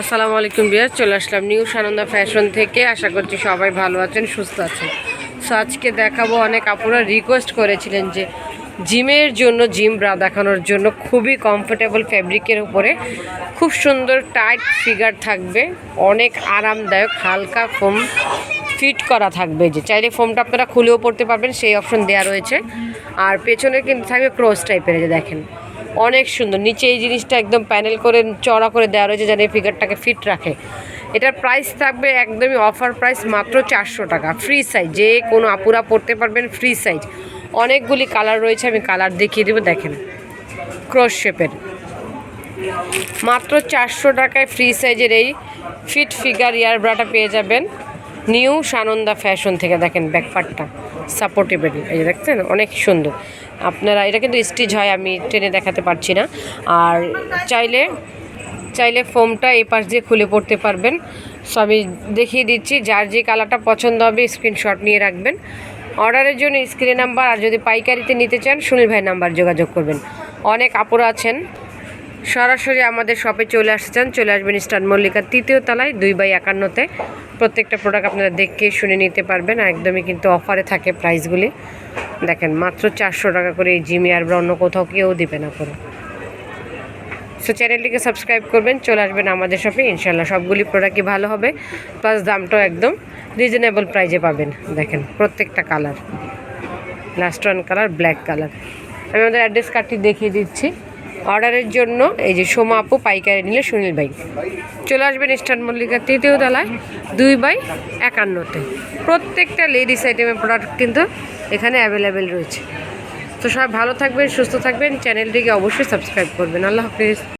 আসসালামু আলাইকুম বিয়ার চলে আসলাম নিউ সানন্দা ফ্যাশন থেকে। আশা করছি সবাই ভালো আছেন, সুস্থ আছেন। সো আজকে দেখাবো অনেক আপুরা রিকোয়েস্ট করেছিলেন যে জিমের জন্য, জিম ব্রা দেখানোর জন্য খুবই কমফোর্টেবল ফ্যাব্রিকের উপরে। খুব সুন্দর টাইট ফিগার থাকবে, অনেক আরামদায়ক, হালকা ফোম ফিট করা থাকবে যে। চাইলে ফোমটা আপনারা খুলেও পড়তে পারবেন, সেই অপশন দেওয়া রয়েছে। আর পেছনে কিন্তু থাকবে ক্রস টাইপের যে দেখেন। অনেক সুন্দর। নিচে এই জিনিসটা একদম প্যানেল করে চড়া করে দেওয়া রয়েছে যেন এই ফিগারটাকে ফিট রাখে। এটার প্রাইস থাকবে একদমই অফার প্রাইস মাত্র চারশো টাকা। ফ্রি সাইজ যে কোনো আপুরা পড়তে পারবেন ফ্রি সাইজ অনেকগুলি কালার রয়েছে, আমি কালার দেখিয়ে দেবো, দেখেন। ক্রস শেপের মাত্র চারশো টাকায় ফ্রি সাইজের এই ফিট ফিগার ইয়ার ব্রাটা পেয়ে যাবেন। নিউ সানন্দা ফ্যাশন থেকে দেখেন ব্যাকপার্টটা সাপোর্টেবল এই দেখছেন, অনেক সুন্দর। আপনারা, এটা কিন্তু স্টিচ হয়, আমি ট্রেনে দেখাতে পারছি না। আর চাইলে চাইলে ফোমটা এই পাশ দিয়ে খুলে পড়তে পারবেন। সো আমি দেখিয়ে দিচ্ছি, যার যে কালারটা পছন্দ হবে স্ক্রিনশট নিয়ে রাখবেন। অর্ডারের জন্য স্ক্রিনে নাম্বার আর যদি পাইকারিতে নিতে চান, সুনীল ভাই নাম্বার যোগাযোগ করবেন। অনেক আপুরা আছেন, সরাসরি আমাদের শপে চলে আসতে চান। চলে আসবেন স্টার মল্লিকার তৃতীয় তলায়, দুই বাই একান্নতে। প্রত্যেকটা প্রোডাক্ট আপনারা দেখে শুনে নিতে পারবেন একদমই কিন্তু অফারে থাকে প্রাইসগুলি দেখেন, মাত্র চারশো টাকা করে এই জিমি আর অন্য কোথাও কেউ দিবে না করে সো চ্যানেলটিকে সাবস্ক্রাইব করবেন, চলে আসবেন আমাদের শপে ইনশাল্লাহ সবগুলি প্রোডাক্টই ভালো হবে প্লাস দামটাও একদম রিজনেবল প্রাইজে পাবেন। দেখেন, প্রত্যেকটা colour last one colour black colour আমি আমাদের অ্যাড্রেস কার্ডটি দেখিয়ে দিচ্ছি। অর্ডারের জন্য এই যে সোমা আপু পাইকারি নিলে সুনীল ভাই। চলে আসবেন স্টার মল্লিকার তৃতীয় তলায়, দুই বাই একান্নতে। প্রত্যেকটা লেডিস আইটেমের প্রোডাক্ট কিন্তু এখানে অ্যাভেলেবেল রয়েছে। তো সবাই ভালো থাকবেন, সুস্থ থাকবেন চ্যানেলটিকে অবশ্যই সাবস্ক্রাইব করবেন। আল্লাহ হাফিজ।